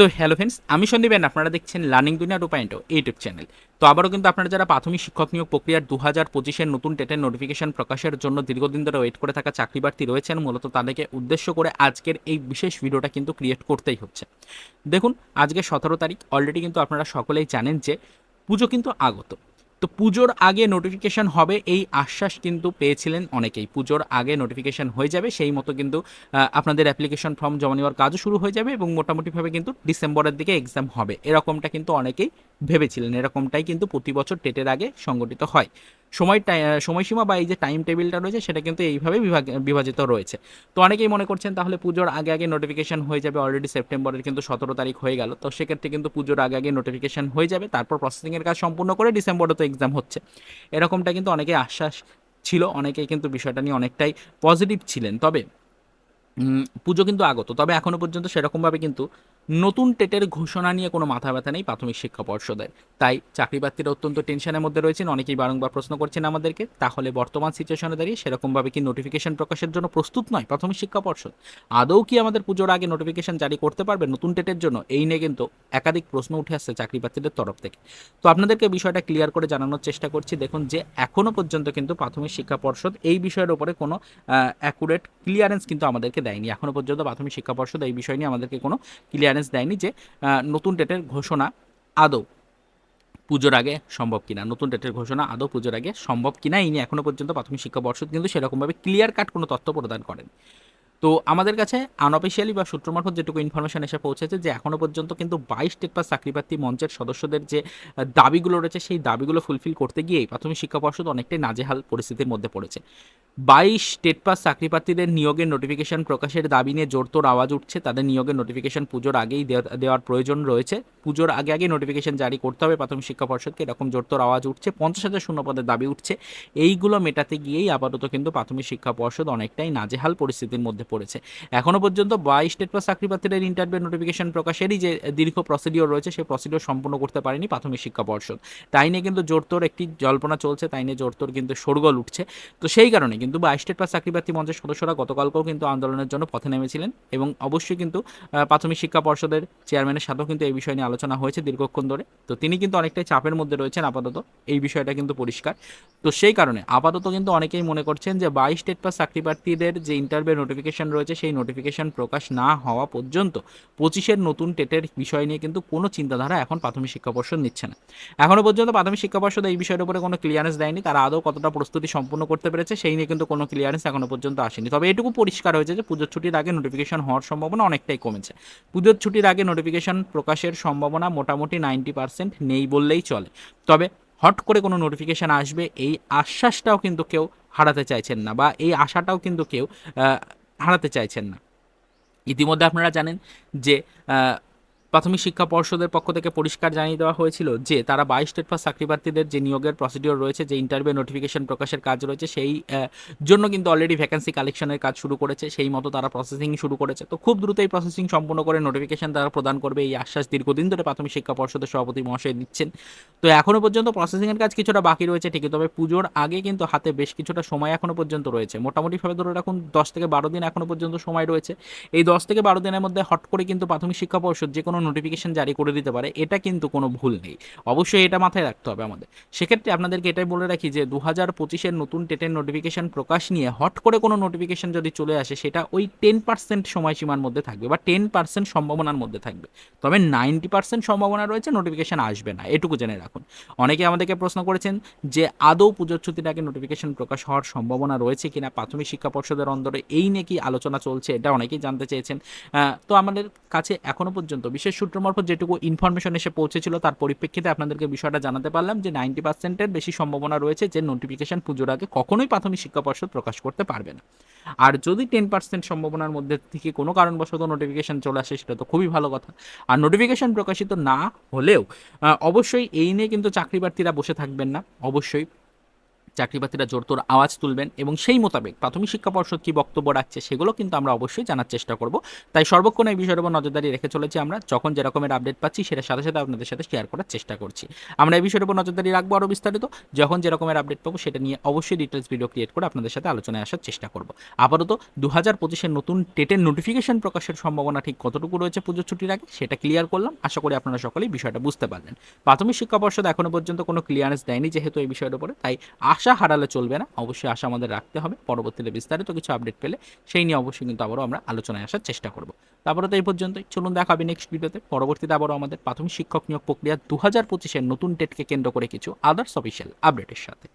তো hello friends আমি সন্দীপেন আপনারা দেখছেন লার্নিং দুনিয়া টু পয়েন্ট ইউটিউব চ্যানেল তো আবারও কিন্তু আপনারা যারা প্রাথমিক শিক্ষক নিয়োগ প্রক্রিয়ার দু হাজার পঁচিশের নতুন টেটের নোটিফিকেশন প্রকাশের জন্য দীর্ঘদিন ধরে ওয়েট করে থাকা চাকরি প্রার্থী রয়েছেন, মূলত তাদেরকে উদ্দেশ্য করে আজকের এই বিশেষ ভিডিওটা কিন্তু ক্রিয়েট করতেই হচ্ছে। দেখুন, আজকে সতেরো তারিখ অলরেডি কিন্তু আপনারা সকলেই জানেন যে পুজো কিন্তু আগত। তো পুজোর আগে নোটিফিকেশান হবে, এই আশ্বাস কিন্তু পেয়েছিলেন অনেকেই। পুজোর আগে নোটিফিকেশান হয়ে যাবে, সেই মতো কিন্তু আপনাদের অ্যাপ্লিকেশন ফর্ম জমা নেওয়ার কাজও শুরু হয়ে যাবে এবং মোটামুটিভাবে কিন্তু ডিসেম্বরের দিকে এক্সাম হবে। এরকমটা কিন্তু অনেকেই ভেবেছিলেন। এরকমটাই কিন্তু প্রতি বছর টেটের আগে সংগঠিত হয়। সময় সময়সীমা বা এই যে টাইম টেবিলটা রয়েছে, সেটা কিন্তু এইভাবে বিভাগ, বিভাজিত রয়েছে। তো অনেকেই মনে করছেন তাহলে পুজোর আগে আগে নোটিফিকেশন হয়ে যাবে অলরেডি সেপ্টেম্বরের কিন্তু সতেরো তারিখ হয়ে গেল। তো সেক্ষেত্রে কিন্তু পুজোর আগে আগে নোটিফিকেশন হয়ে যাবে, তারপর প্রসেসিংয়ের কাজ সম্পূর্ণ করে ডিসেম্বরে তো এক্সাম হচ্ছে। এরকমটা কিন্তু অনেকেই আশ্বাস ছিল, অনেকেই কিন্তু বিষয়টা নিয়ে অনেকটাই পজিটিভ ছিলেন। তবে পুজো কিন্তু আগত, তবে এখনও পর্যন্ত সেরকমভাবে কিন্তু নতুন টেটের ঘোষণা নিয়ে কোনো মাথা ব্যথা নেই প্রাথমিক শিক্ষা পর্ষদের। তাই চাকরি প্রার্থীরা অত্যন্ত টেনশনের মধ্যে রয়েছেন। অনেকেই বারংবার প্রশ্ন করছেন আমাদেরকে, তাহলে বর্তমান সিচুয়েশনে দাঁড়িয়ে সেরকমভাবে কি নোটিফিকেশন প্রকাশের জন্য প্রস্তুত নয় প্রাথমিক শিক্ষা পর্ষদ? আদৌ কি আমাদের পুজোর আগে নোটিফিকেশন জারি করতে পারবে নতুন টেটের জন্য? এই নিয়ে কিন্তু একাধিক প্রশ্ন উঠে আসছে চাকরি প্রার্থীদের তরফ থেকে। তো আপনাদেরকে বিষয়টা ক্লিয়ার করে জানানোর চেষ্টা করছি। দেখুন যে এখনও পর্যন্ত কিন্তু প্রাথমিক শিক্ষা পর্ষদ এই বিষয়ের উপরে কোনো অ্যাকুরেট ক্লিয়ারেন্স কিন্তু আমাদেরকে দেয়নি। এখনও পর্যন্ত প্রাথমিক শিক্ষা পর্ষদ এই বিষয় নিয়ে আমাদেরকে কোনো ক্লিয়ারেন্স দেয়নি যে নতুন ডেটের ঘোষণা আদৌ পুজোর আগে সম্ভব কিনা। নতুন ডেটের ঘোষণা আদৌ পুজোর আগে সম্ভব কিনা, এই নিয়ে এখনও পর্যন্ত প্রাথমিক শিক্ষা পর্ষদ কিন্তু সেরকমভাবে ক্লিয়ার কাট কোনো তথ্য প্রদান করেন। তো আমাদের কাছে আনঅফিসিয়ালি বা সূত্র মারফত যেটুকু ইনফরমেশন এসে পৌঁছেছে যে এখনও পর্যন্ত কিন্তু বাইশ স্টেট পাস চাকরিপ্রার্থী মঞ্চের সদস্যদের যে দাবিগুলো রয়েছে, সেই দাবিগুলো ফুলফিল করতে গিয়েই প্রাথমিক শিক্ষা পর্ষদ অনেকটাই নাজেহাল পরিস্থিতির মধ্যে পড়েছে। বাইশ স্টেট পাস চাকরিপ্রার্থীদের নিয়োগের নোটিফিকেশন প্রকাশের দাবি নিয়ে জোরতোর আওয়াজ উঠছে। তাদের নিয়োগের নোটিফিকেশন পুজোর আগেই দেওয়া- দেওয়ার প্রয়োজন রয়েছে। পুজোর আগে আগে নোটিফিকেশন জারি করতে হবে। প্রাথমিক শিক্ষা পর্ষদকে এরকম জোরতোর আওয়াজ উঠছে। পঞ্চাশ হাজার শূন্য পদের দাবি উঠছে। এইগুলো মেটাতে গিয়েই আপাতত কিন্তু প্রাথমিক শিক্ষা পর্ষদ অনেকটাই নাজেহাল পরিস্থিতির মধ্যে পড়েছে। এখনও পর্যন্ত বাইশ স্টেট পাস চাকরি প্রার্থীদের ইন্টারভিউ নোটিফিকেশন প্রকাশেরই যে দীর্ঘ প্রসিডিওর রয়েছে, সেই প্রসিডিওর সম্পূর্ণ করতে পারেনি প্রাথমিক শিক্ষা পর্ষদ। তাই নিয়ে কিন্তু জোরতোর একটি জল্পনা চলছে। তাই নিয়ে জোরতোর কিন্তু শোরগোল উঠছে। তো সেই কারণে কিন্তু বাইশ স্টেট পাস চাকরি প্রার্থী মঞ্চের সদস্যরা গতকালকেও কিন্তু আন্দোলনের জন্য পথে নেমেছিলেন এবং অবশ্যই কিন্তু প্রাথমিক শিক্ষা পর্ষদের চেয়ারম্যানের সাথেও কিন্তু এই বিষয় নিয়ে আলোচনা হয়েছে দীর্ঘক্ষণ ধরে। তো তিনি কিন্তু অনেকটাই চাপের মধ্যে রয়েছেন আপাতত। এই বিষয়টা কিন্তু পরিষ্কার। তো সেই কারণে আপাতত কিন্তু অনেকেই মনে করছেন যে বাইশ স্টেট পাস চাকরি প্রার্থীদের যে ইন্টারভিউ নোটিফিকেশন রয়েছে সেই নোটিফিকেশন প্রকাশ না হওয়া পর্যন্ত পঁচিশের নতুন টেটের বিষয় নিয়ে কিন্তু কোনো চিন্তাধারা এখন প্রাথমিক শিক্ষা পর্ষদ নিচ্ছে না। এখনও পর্যন্ত প্রাথমিক শিক্ষা পর্ষদ এই বিষয়ের উপরে কোনো ক্লিয়ারেন্স দেয়নি। তারা আদৌ কতটা প্রস্তুতি সম্পূর্ণ করতে পেরেছে সেই নিয়ে কিন্তু কোনো ক্লিয়ারেন্স এখনও পর্যন্ত আসেনি। তবে এটুকু পরিষ্কার হয়েছে যে পুজোর ছুটির আগে নোটিফিকেশন হওয়ার সম্ভাবনা অনেকটাই কমেছে। পুজোর ছুটির আগে নোটিফিকেশন প্রকাশের সম্ভাবনা মোটামুটি নাইনটি পার্সেন্ট নেই বললেই চলে। তবে হট করে কোনো নোটিফিকেশান আসবে, এই আশ্বাসটাও কিন্তু কেউ হারাতে চাইছেন না বা এই আশাটাও কিন্তু কেউ হারাতে চাইছেন না। ইতিমধ্যে আপনারা জানেন যে প্রাথমিক শিক্ষা পর্ষদের পক্ষ থেকে পরিষ্কার জানিয়ে দেওয়া হয়েছিল যে, তারা বাইশ স্টেট পাস চাকরি প্রার্থীদের যে নিয়োগের প্রসিডিওর রয়েছে, যে ইন্টারভিউ নোটিফিকেশন প্রকাশের কাজ রয়েছে, সেই জন্য কিন্তু অলরেডি ভ্যাকেন্সি কালেকশনের কাজ শুরু করেছে। সেই মতো তারা প্রসেসিং শুরু করেছে। তো খুব দ্রুত এই প্রসেসিং সম্পূর্ণ করে নোটিফিকেশন তারা প্রদান করবে এই আশ্বাস দীর্ঘদিন ধরে প্রাথমিক শিক্ষা পর্ষদের সভাপতি মহাশয় দিচ্ছেন। তো এখনও পর্যন্ত প্রসেসিংয়ের কাজ কিছুটা বাকি রয়েছে, ঠিকই, তবে পুজোর আগে কিন্তু হাতে বেশ কিছুটা সময় এখনও পর্যন্ত রয়েছে। মোটামুটিভাবে ধরে রাখুন, দশ থেকে বারো দিন এখনও পর্যন্ত সময় রয়েছে। এই দশ থেকে বারো দিনের মধ্যে হট করে কিন্তু প্রাথমিক শিক্ষা পর্ষদ যে কোনো নোটিফিকেশন জারি করে দিতে পারে, এটা কিন্তু কোনো ভুল নেই। অবশ্যই এটা মাথায় রাখতে হবে আমাদের। সেক্ষেত্রে আপনাদেরকে এটাই বলে রাখি যে দু হাজার পঁচিশের নতুন টেটের নোটিফিকেশন প্রকাশ নিয়ে হট করে কোনো নোটিফিকেশন যদি চলে আসে, সেটা ওই টেন পার্সেন্ট সময়সীমার মধ্যে থাকবে বা টেন পার্সেন্ট সম্ভাবনার মধ্যে থাকবে। তবে নাইনটি পার্সেন্ট সম্ভাবনা রয়েছে নোটিফিকেশন আসবে না, এটুকু জেনে রাখুন। অনেকে আমাদেরকে প্রশ্ন করেছেন যে, আদৌ পুজোর ছুটির আগে নোটিফিকেশন প্রকাশ হওয়ার সম্ভাবনা রয়েছে কিনা? প্রাথমিক শিক্ষা পর্ষদের অন্দরে এই নিয়ে কি আলোচনা চলছে, এটা অনেকেই জানতে চেয়েছেন। তো আমাদের কাছে এখনও পর্যন্ত, বিশেষ সূত্র মারফত যেটুকু ইনফরমেশন এসে পৌঁছেছিল, তার পরিপ্রেক্ষিতে আপনাদেরকে বিষয়টা জানাতে পারলাম যে নাইনটি পার্সেন্টের বেশি সম্ভাবনা রয়েছে যে নোটিফিকেশন পুজোর আগে কখনোই প্রাথমিক শিক্ষা পর্ষদ প্রকাশ করতে পারবে না। আর যদি টেন পার্সেন্ট সম্ভাবনার মধ্যে থেকে কোনো কারণবশত নোটিফিকেশন চলে আসে, সেটা তো খুবই ভালো কথা। আর নোটিফিকেশন প্রকাশিত না হলেও অবশ্যই এই নিয়ে কিন্তু চাকরি প্রার্থীরা বসে থাকবেন না। অবশ্যই চাকরিপ্রার্থীরা জোরতোর আওয়াজ তুলবেন এবং সেই মোতাবেক প্রাথমিক শিক্ষা পর্ষদ কি বক্তব্য রাখছে সেগুলো কিন্তু আমরা অবশ্যই জানার চেষ্টা করব। তাই সর্বক্ষণ এই বিষয়ের উপর নজরদারি রেখে চলেছি আমরা। যখন যেরকমের আপডেট পাচ্ছি সেটার সাথে সাথে আপনাদের সাথে শেয়ার করার চেষ্টা করছি। আমরা এই বিষয়ের উপর নজরদারি রাখব আরও বিস্তারিত। যখন যেরকমের আপডেট পাবো সেটা নিয়ে অবশ্যই ডিটেলস ভিডিও ক্রিয়েট করে আপনাদের সাথে আলোচনায় আসার চেষ্টা করব। আপাতত দু হাজার পঁচিশের নতুন টেটের নোটিফিকেশন প্রকাশের সম্ভাবনা ঠিক কতটুকু রয়েছে পুজোর ছুটির আগে সেটা ক্লিয়ার করলাম। আশা করি আপনারা সকলেই বিষয়টা বুঝতে পারলেন। প্রাথমিক শিক্ষা পর্ষদ এখনও পর্যন্ত কোনো ক্লিয়ারেন্স দেয়নি যেহেতু এই বিষয়ের উপরে, তাই হারালে চলবে না। অবশ্যই আশা আমাদের রাখতে হবে। পরবর্তীতে বিস্তারিত কিছু আপডেট পেলে সেই নিয়ে অবশ্যই কিন্তু আবারও আমরা আলোচনায় আসার চেষ্টা করব। তারপরে তো এই পর্যন্তই। চলুন দেখা হবে নেক্সট ভিডিওতে পরবর্তীতে আবারও আমাদের প্রাথমিক শিক্ষক নিয়োগ প্রক্রিয়া দু হাজার পঁচিশের নতুন ডেটকে কেন্দ্র করে কিছু আদার্স অফিসিয়াল আপডেটের সাথে।